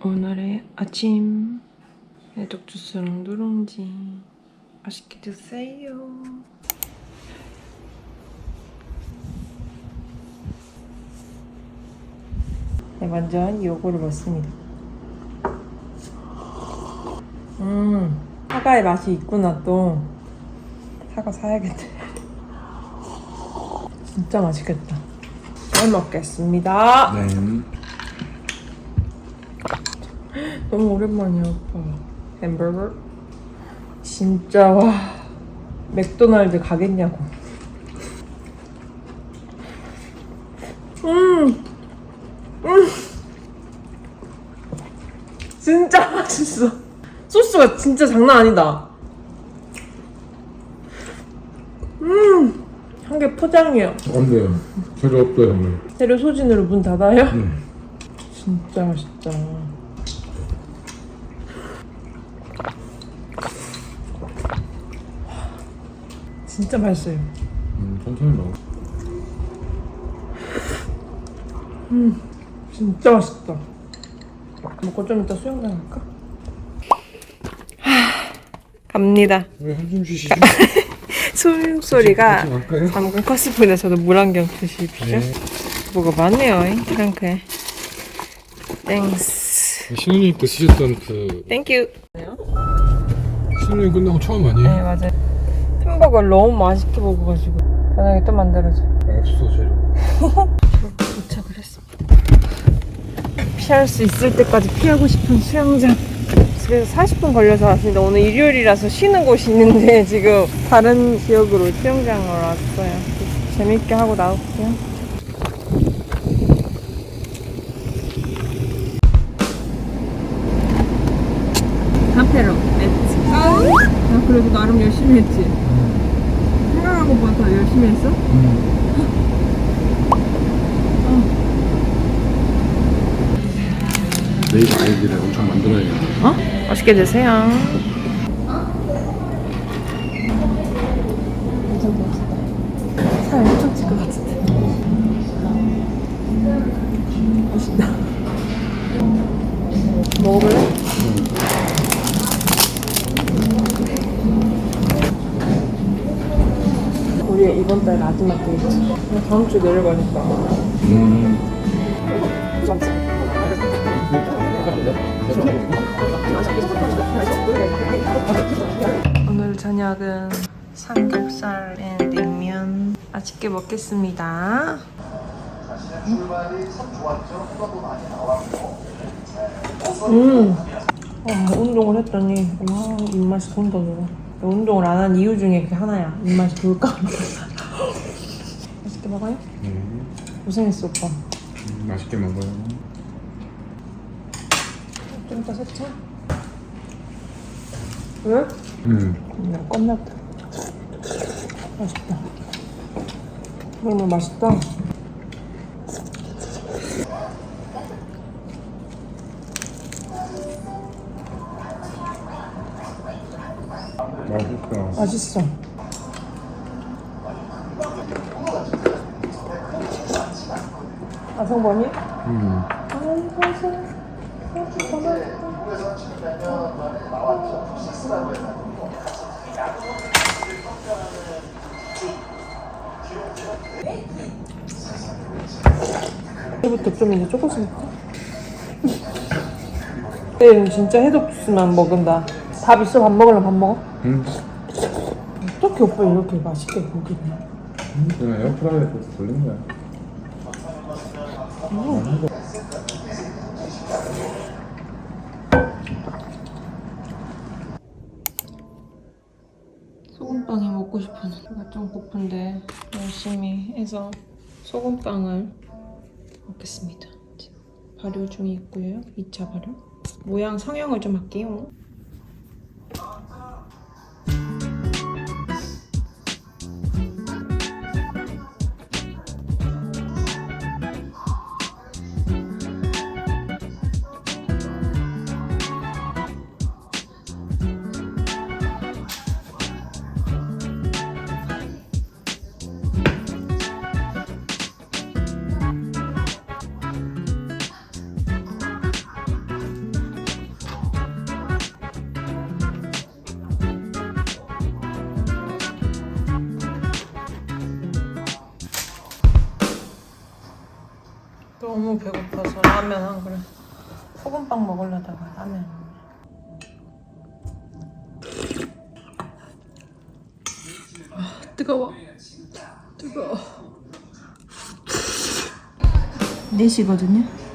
오늘의 아침 해독 주스랑 누룽지 맛있게 드세요. 네, 완전 요거를 먹습니다. 음, 사과의 맛이 있구나 또. 사과 사야겠네. 진짜 맛있겠다. 잘 먹겠습니다. 네. 너무 오랜만이야, 오빠. 햄버거? 진짜, 와. 맥도날드 가겠냐고. 음! 음! 진짜 맛있어. 소스가 진짜 장난 아니다. 음! 한 개 포장이에요. 안 돼요. 재료 없어요. 재료 소진으로 문 닫아요? 네. 진짜 맛있다. 진짜 맛있어요. 음, 천천히 먹어. 진짜 맛있다. 먹고 좀 이따 수영장 갈까? 갑니다. 왜 한숨 쉬시죠? 숨 소리가 같이 갈까요? 저도 물안경 드십시오. 네. 뭐가 많네요, 이 트렁크에. 땡스. 신혼여행 때 쓰셨던 그 땡큐. 신혼여행 끝나고 처음 아니에요? 네, 맞아요. 햄버거를 너무 맛있게 먹어가지고 저녁에 또 만들어줘. 없어, 재료. 도착을 했습니다. 피할 수 있을 때까지 피하고 싶은 수영장. 집에서 40분 걸려서 왔습니다. 오늘 일요일이라서 쉬는 곳이 있는데 지금 다른 지역으로 수영장으로 왔어요. 재밌게 하고 나올게요. 카페로 했지. 나 그래도 나름 열심히 했지. 생각한 것보다 열심히 했어? 내일 아이들을 엄청 만들어야겠다. 어? 맛있게 드세요. 달 마지막 데이트. 다음 주에 내려가니까. 음. 오늘 저녁은 삼겹살 앤 냉면 맛있게 먹겠습니다. 음, 아, 운동을 했더니 와 입맛이 돈다 돌아. 운동을 안 한 이유 중에 그게 하나야. 입맛이 돌까 봐. 맛있게 먹어요? 음. 고생했어 오빠. 음, 맛있게 먹어요. 좀 이따 세차. 왜? 음. 그냥 끝났다. 맛있다. 너무 맛있다. 맛있어. 맛있어. 아성번이? 음. 이제부터 좀 이제 조금씩. 내일은 진짜 해독 주스만 먹은다. 밥 있어? 밥 먹으려면 밥 먹어? 음. 어떻게 오빠 이렇게 맛있게 고기를 그냥 에어프라이어에서 돌린 거야. 소금빵이 먹고 싶어는 배가 좀 고픈데 열심히 해서 소금빵을 먹겠습니다. 지금 발효 중에 있고요. 2차 발효. 모양 성형을 좀 할게요. 너무 배고파서 라면 한 그릇. 소금빵 먹으려다가 라면. 아, 뜨거워. 뜨거워. 4시거든요.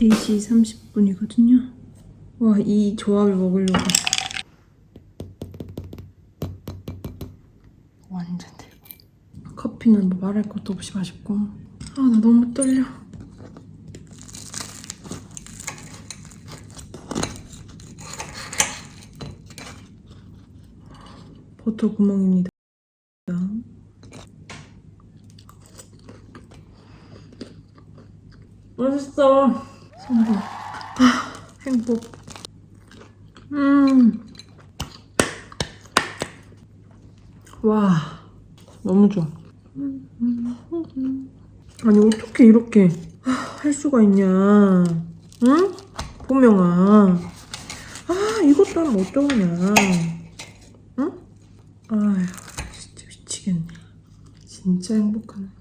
4시 30분이거든요. 와, 이 조합을 먹으려고. 완전 대박. 커피는 뭐 말할 것도 없이 맛있고. 아, 나 너무 떨려. 버터 구멍입니다. 맛있어. 성공. 아, 행복. 음. 와, 너무 좋아. 아니, 어떻게 이렇게 아, 할 수가 있냐. 응? 보명아. 아, 이것도 하면 어쩌냐. 응? 아휴, 진짜 미치겠네. 진짜 행복하네.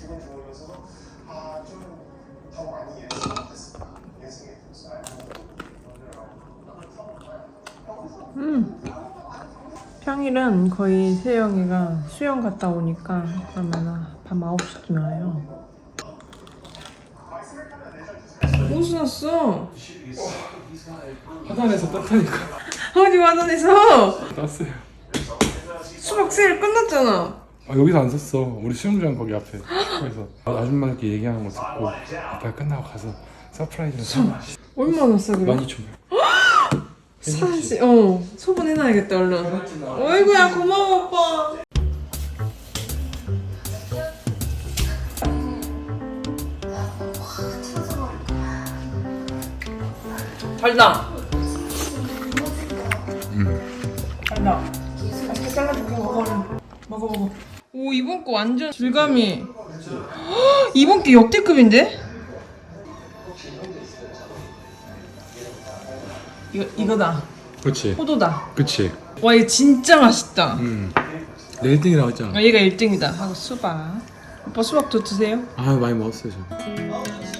기분 좋으면서도 아 좀 더 많이 예상했어 예상했어 평일은 거의 세영이가 수영 갔다 오니까 그러면 밤 9시쯤 와요. 무슨 샀어? 화단에서 떴다니까. 어디 와전에서 떴어요. 수박 세일 끝났잖아. 아, 여기서 안 샀어. 우리 수영장 거기 앞에. 그래서 아줌마들끼리 얘기하는 거 듣고 아빠 끝나고 가서 서프라이즈를 사. 얼마나 싸 그래? 12,000원. 사실 어 소분해놔야겠다 얼른. 어이구야 고마워 오빠. 달다. 달다. 맛있게 잘라줄게 먹어 얼른. 먹어 먹어. 오 이번 거 완전 질감이. 헉, 이번 게 역대급인데? 이거 이거다. 그렇지. 포도다. 그치. 와 이거 진짜 맛있다. 음. 내 1등이 나왔잖아. 아, 얘가 1등이다. 하고 수박. 오빠 수박 더 드세요? 아, 많이 먹었어요, 저.